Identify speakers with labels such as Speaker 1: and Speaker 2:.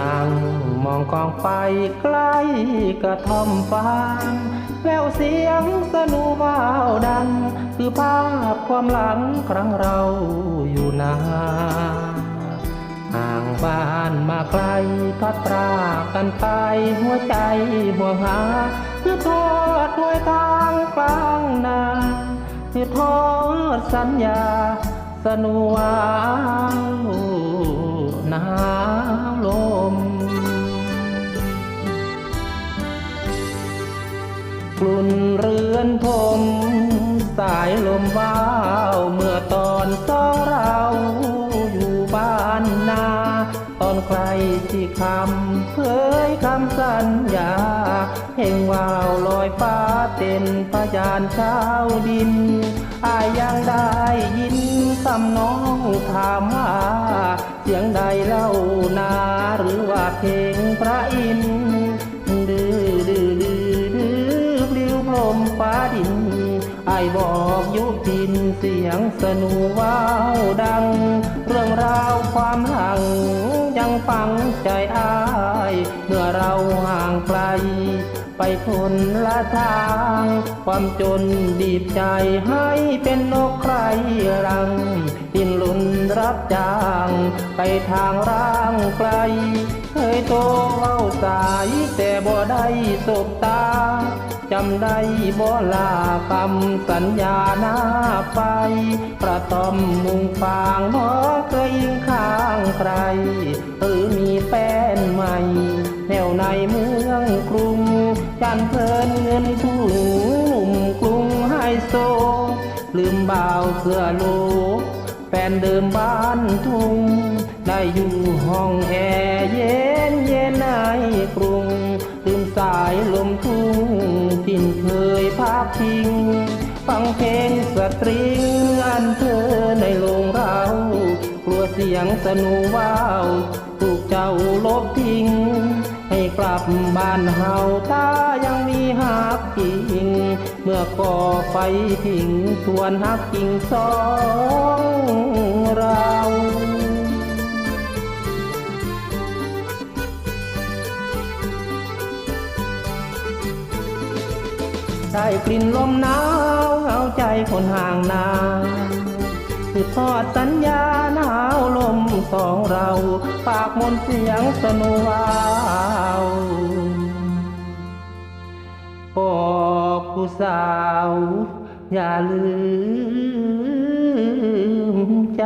Speaker 1: นั่งมองกองไฟใกล้กระท่อมฟางแล้วเสียงสนุว่าวดัง คือภาพความหลังครั้งเราอยู่นาห่างบ้านมาไกลพัดพรากกันไปหัวใจห่วงหาคือทอดหวยทางกลางนาคือทอดสัญญาสนุวาว หนาวลม กลุ่นเรือนผมสายลมว้าว เมื่อตอนสองเราอยู่บ้านนา ตอนใครที่คำเผยคำสัญญาเพ่งวาวลอยฟ้าเป็นพยานชาวดินอายยังได้ยินคำน้องถามว่า เสียงใดเล่านาหรือว่าเพลงพระอินทร์ดื้อดื้อดื้อดื้อปลิวพรมฟ้าดินไอบอกยุพินเสียงสนุว้าวดัง เรื่องราวความหลังยังฟังใจอาย เมื่อเราห่างไกล ไปคนละทาง ความจนบีบใจให้เป็นนกใครรัง ดินลุนรับจ้าง ไปทางร่างไกล เคยโตเว้าสายแต่บ่ได้สบตา จำได้บ่ลาคำสัญญาหน้าไป ประตอมมุงฟางบ่เคยยิงข้างใครหรือมีแฟนใหม่ แนวในเมืองกรุ งจันเพลินเงินทุ่งหนุ่มกรุงไฮโซ ลืมบ่าวเสื้อโลแฟนเดิมบ้านทุ่ง ได้อยู่ห้องแอร์เย็นเย็นในกรุง ลืมสายลมทุ่งที่เคยพักพิง ฟังเพลงสตริงอันเธอในโรงเรากลัวเสียงสนุว้าว ถูกเจ้าลบทิ้ง กลับบ้านเฮาถ้ายังมีหักกิ่งเมื่อก่อไฟทิ้งทวนหักกิ่งสองเราได้กลิ่นลมหนาวเอาใจคนห่างนาคือทอดสัญญาหนาวลมสองเรา ปากมนต์เสียงสนวา อย่าลืมใจ